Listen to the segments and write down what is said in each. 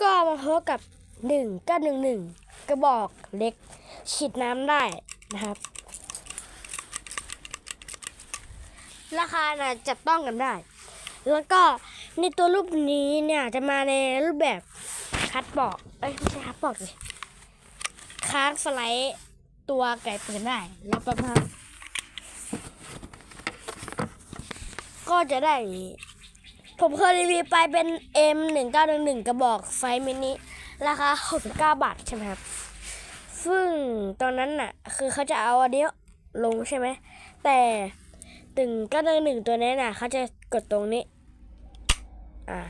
ก็มาพบกับหนึ่งก็หนึ่งหนึ่งกระบอกเล็กฉีดน้ำได้นะครับ ราคาน่ะจับต้องกันได้ แล้วก็ในตัวรูปนี้เนี่ยจะมาในรูปแบบคัดบอก เอ้ยไม่ใช่คัดบอกสิค้างสไลด์ตัวไก่ปืนได้แล้วประมาณก็จะได้อย่างนี้ ผมเคยรีวิวไปเป็น M 1 9 1 1 กระบอกไฟมินิ ราคา 69 บาทใช่ไหมครับ ซึ่งตอนนั้นน่ะ คือเขาจะเอาอันนี้ลงใช่ไหม แต่ตึงก็หนึ่งหนึ่งตัวนี้น่ะเขาจะกดตรงนี้ อ่า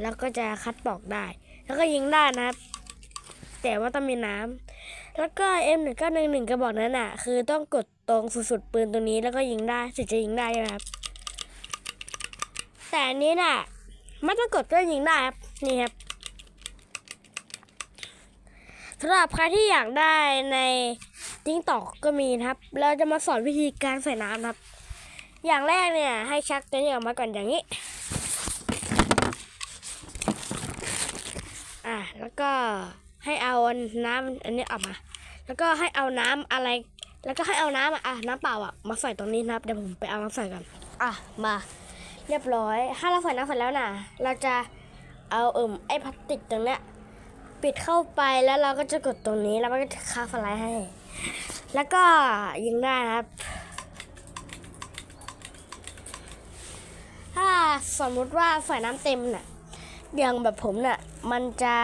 แล้วก็จะคัดบอกได้ แล้วก็ยิงได้นะครับ แต่ว่าต้องมีน้ำแล้วก็ M 1 9 1 1 กระบอกนั้นน่ะ คือต้องกดตรงสุดๆปืนตัวนี้แล้วก็ยิงได้ถึงจะยิงได้ใช่ไหมครับ แต่อันนี้น่ะไม่ต้องกดก็ยิงได้ครับนี่ครับสำหรับใครที่อยากได้ในจิ้งตอกก็มีนะครับ เราจะมาสอนวิธีการใส่น้ำครับ อย่างแรกเนี่ยให้ชักตัวนี้ออกมาก่อนอย่างนี้ อะแล้วก็ให้เอาน้ำอันนี้ออกมา แล้วก็ให้เอาน้ำอะไร แล้วก็ให้เอาน้ำอะอะน้ำเปล่าอะมาใส่ตรงนี้นะครับเดี๋ยวผมไปเอามาใส่กัน อะมา เรียบร้อย ถ้าเราใส่น้ำเสร็จแล้วนะเราจะเอาเอิ่มไอ้พลาสติกตรงเนี้ยปิดเข้าไปแล้วเราก็จะกดตรงนี้แล้วมันก็จะค้าสไลด์ให้ แล้วก็ยิงได้นะครับ ถ้าสมมุติว่าใส่น้ำเต็มน่ะอย่างแบบผมน่ะมันจะ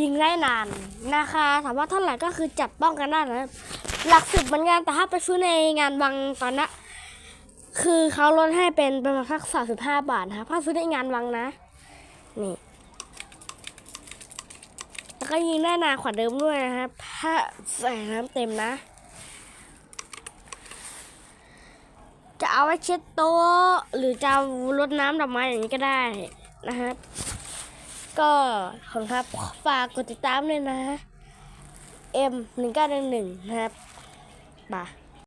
ยิงได้นานนะคะถามว่าเท่าไหร่ก็คือจับป้องกันได้นะ หลักสิบเหมือนกันแต่ถ้าไปซื้อในงานบางตอนนะ คือเขาลดให้เป็นประมาณสักสามสิบห้าบาทนะครับถ้าซื้อในงานวังนะ นี่ แล้วก็ยิงได้นานกว่าเดิมด้วยนะครับถ้าใส่น้ำเต็มนะ จะเอาไว้เช็ดโต๊ะหรือจะเอารดน้ำดอกไม้อย่างนี้ก็ได้นะครับ ก็ขอบครับฝากกดติดตามด้วยนะ M หนึ่งเก้าหนึ่งหนึ่งนะครับบ่าย